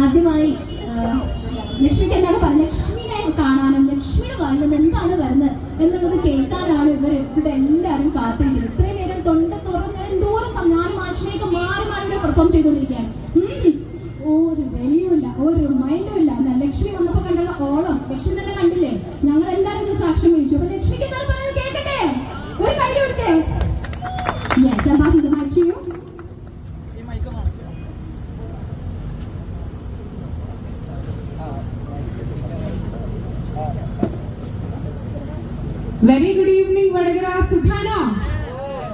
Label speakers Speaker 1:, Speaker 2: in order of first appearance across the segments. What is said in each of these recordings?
Speaker 1: ആദ്യമായി ലക്ഷ്മിക്ക് എന്താണ് പറഞ്ഞത് ലക്ഷ്മിനെ കാണാനും ലക്ഷ്മിയുടെ വായിൽ എന്താണ് വരുന്നത് എന്നുള്ളത് കേൾക്കാനാണ് ഇവർ ഇവിടെ എല്ലാവരും കാത്തിരിക്കുന്നത്. ഇത്രയും നേരം തൊണ്ട തുറന്ന് എന്തോരം സംഘാനം ആശ്മയൊക്കെ മാറി മാറി പെർഫോം ചെയ്തുകൊണ്ടിരിക്കുകയാണ്. ഒരു വെളിയുമില്ല ഒരു മൈൻഡും ഇല്ല. ലക്ഷ്മി വന്നപ്പോൾ കണ്ടുള്ള ഓളം ലക്ഷ്മി തന്നെ
Speaker 2: വെരി ഗുഡ് ഈവനിങ് വടകര സുഖാണോ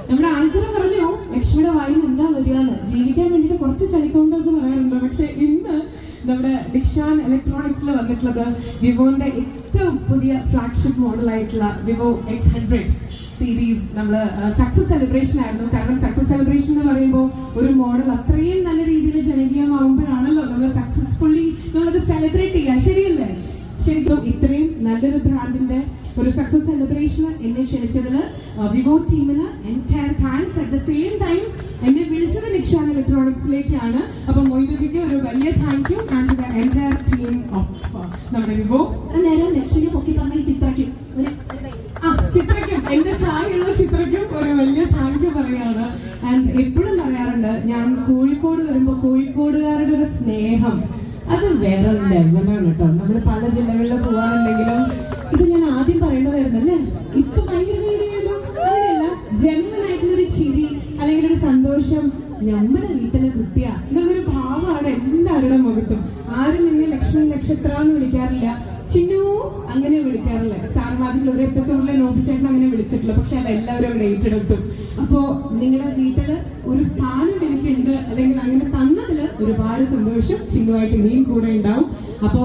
Speaker 2: നമ്മുടെ ആങ്കർ പറഞ്ഞു ലക്ഷ്മിയുടെ വായിൽ എന്താ വരികയെന്ന്. ജീവിക്കാൻ വേണ്ടിയിട്ട് കുറച്ച് ചലിക്കൗണ്ടേഴ്സ് പറയാറുണ്ട് പക്ഷെ ഇന്ന് നമ്മുടെ ഡിക്ഷാൻ ഇലക്ട്രോണിക്സിൽ വന്നിട്ടുള്ളത് വിവോന്റെ ഏറ്റവും പുതിയ ഫ്ലാഗ്ഷിപ്പ് മോഡലായിട്ടുള്ള വിവോ എക്സ് ഹൺഡ്രഡ് സീരീസ് നമ്മൾ സക്സസ് സെലിബ്രേഷൻ ആയിരുന്നു. കാരണം സക്സസ് സെലിബ്രേഷൻ എന്ന് പറയുമ്പോൾ ഒരു മോഡൽ അത്രയും നല്ല രീതിയിൽ ജനകീയമാവുമ്പോഴാണല്ലോ നമ്മൾ സക്സസ്ഫുള്ളി നമ്മളത് സെലിബ്രേറ്റ് ചെയ്യുക. ശരിയല്ലേ? ശരിക്കും ഇത്രയും നല്ലൊരു ബ്രാൻഡിന്റെ ഒരു സക്സസ് സെലിബ്രേഷൻ എന്നെ ക്ഷണിച്ചതിൽ വിവോ ടീമിന് entire thanks at the same time എന്നെ വിളിച്ചത് നിക്ഷാൻ ഇലക്ട്രോണിക്സിലേക്കാണ്. അപ്പൊ മൊയ്തുബിക്ക് ഒരു വലിയ thank you and the entire team of നമ്മുടെ വിവോ.
Speaker 1: നേരം ലക്ഷ്മിനെ പൊക്കി പറഞ്ഞ ചിത്രയ്ക്കും.
Speaker 2: ആ ചിത്രയ്ക്കും എന്റെ ചായയുള്ള ചിത്രയ്ക്കും ഒരു വലിയ താങ്ക് യു പറയാണ് ആൻഡ് എപ്പോഴും പറയാറുണ്ട് ഞാൻ കോഴിക്കോട് വരുമ്പോ കോഴിക്കോടുകാരുടെ ഒരു സ്നേഹം അത് വേറെ ലെവലാണ് കേട്ടോ. സന്തോഷം നമ്മുടെ വീട്ടിലെ കുട്ടിയാ. എന്നൊരു ഭാവമാണ് എല്ലാവരുടെ മുഖത്തും. ആരും എന്നെ ലക്ഷ്മി നക്ഷത്ര എന്ന് വിളിക്കാറില്ല. ചിന്നു അങ്ങനെ വിളിക്കാറില്ല. മാജിക്കിൽ ഒരു എപ്പിസോഡിലെ നോബിച്ചേട്ടൻ അങ്ങനെ വിളിച്ചിട്ടില്ല. പക്ഷെ അത് എല്ലാവരും അവിടെ ഏറ്റെടുത്തു. അപ്പോ നിങ്ങളുടെ വീട്ടിൽ ഒരു സ്ഥാനം എനിക്കുണ്ട്. അല്ലെങ്കിൽ അങ്ങനെ തന്നതിൽ ഒരുപാട് സന്തോഷം ചിന്നുവായിട്ട് ഇനിയും കൂടെ ഉണ്ടാവും. അപ്പോ